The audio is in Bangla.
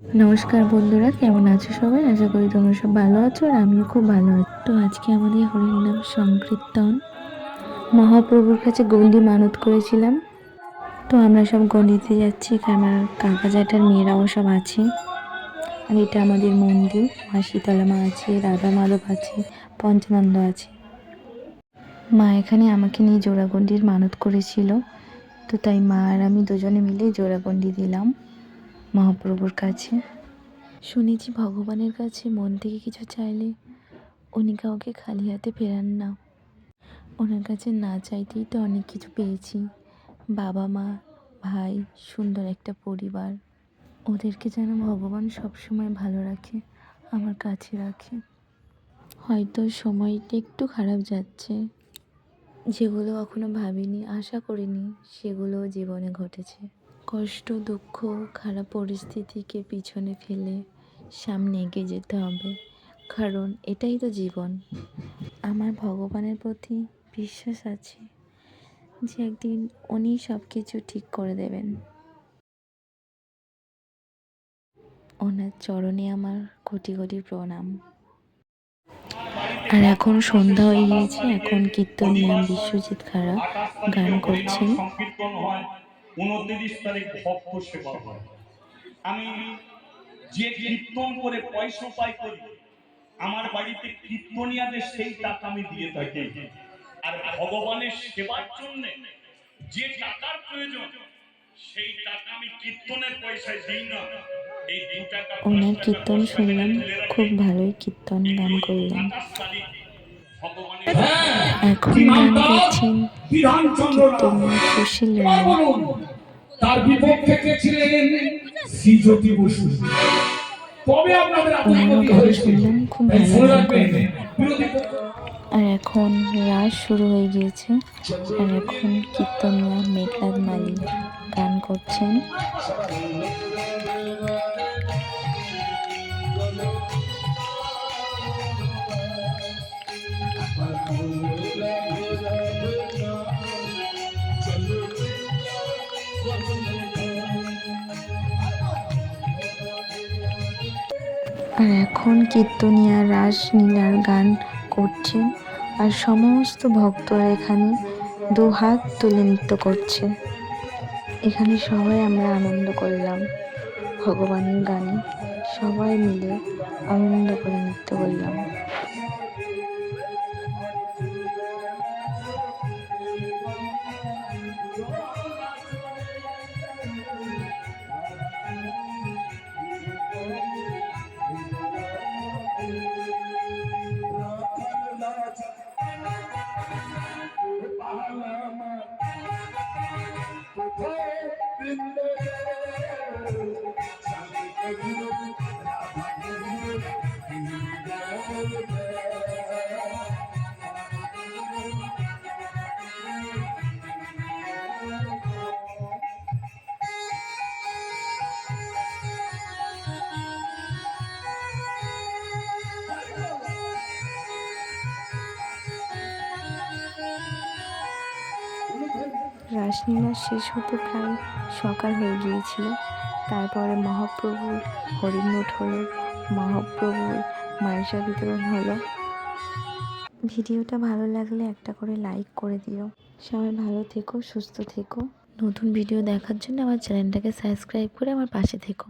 নমস্কার বন্ধুরা, কেমন আছো সবাই? আশা করি তোমরা সব ভালো আছো আর আমিও খুব ভালো আছি। তো আজকে আমাদের হরির নাম সংকীর্তন। মহাপ্রভুর কাছে গন্ডি মানত করেছিলাম। তো আমরা সব গন্ডিতে যাচ্ছি আমার কাকা জ্যাঠার মেয়েরাও সব আছে। আর এটা আমাদের মন্দির, মা শীতলা মা আছে, রাধা মাধব আছে, পঞ্চানন্দ আছে। মা এখানে আমাকে নিয়ে জোড়াগন্ডির মানত করেছিল। তো তাই মা আর আমি দুজনে মিলে জোড়াগন্ডি দিলাম। মহাপ্রভুর কাছে। শুনেছি ভগবানের কাছে মন থেকে কিছু চাইলে উনি কাউকে খালি হাতে ফেরান না। ওনার কাছে না চাইতেই তো অনেক কিছু পেয়েছি। বাবা মা, ভাই, সুন্দর একটা পরিবার। ওদেরকে যেন ভগবান সবসময় ভালো রাখে, আমার কাছে রাখে। হয়তো সময়টা একটু খারাপ যাচ্ছে। যেগুলো কখনো ভাবিনি, আশা করিনি, সেগুলো জীবনে ঘটেছে। কষ্ট, দুঃখ, খারাপ পরিস্থিতিকে পিছনে ফেলে সামনে এগিয়ে যেতে হবে। কারণ এটাই তো জীবন। আমার ভগবানের প্রতি বিশ্বাস আছে যে একদিন উনি সব কিছু ঠিক করে দেবেন। ওনার চরণে আমার কোটি কোটি প্রণাম। আর এখন সন্ধ্যা হয়ে গিয়েছে, এখন কীর্তনিয়া বিশ্বজিৎ খাড়া গান করছেন। উনত্রিশ তারিখ ভক্ত সেবা হয়। আমি যে কীর্তন করে পয়সা পাই করি আমার বাড়িতে কীর্তনিয়াদের সেই টাকা আমি দিয়ে থাকি। আর ভগবানের সেবার জন্য যে টাকার প্রয়োজন সেই টাকা আমি কীর্তনের পয়সায় দিই না। ওনার কীর্তন শুনলাম খুব ভালোই কীর্তন গান করলেন। এখন গান কীর্তনিয়া সুশীল। রায় তার বিপক্ষে কে ছিলেন? শ্রীজ্যোতি বসু। তবে আপনাদের গান শুনলাম খুব ভালো বিরোধী পক্ষ আর এখন রাস শুরু হয়ে গিয়েছে। আর এখন কীর্তনিয়া মেঘনাথ মালি গান করছেন। আর এখন কীর্তনিয়া রাস নীলার গান করছেন আর সমস্ত ভক্তরা এখানে দু হাত তুলে নৃত্য করছে। এখানে সবাই আমরা আনন্দ করলাম, ভগবানের গানে সবাই মিলে আনন্দ করে নৃত্য করলাম। রাসলীলা শেষ হতে প্রায় সকাল হয়ে গিয়েছিল। তারপরে মহাপ্রভুর হরিণোট হলো মহাপ্রভুর মাইশা বিতরণ হলো। ভিডিওটা ভালো লাগলে একটা করে লাইক করে দিও। সবাই ভালো থেকো সুস্থ থেকো। নতুন ভিডিও দেখার জন্য আমার চ্যানেলটাকে সাবস্ক্রাইব করে আমার পাশে থেকো।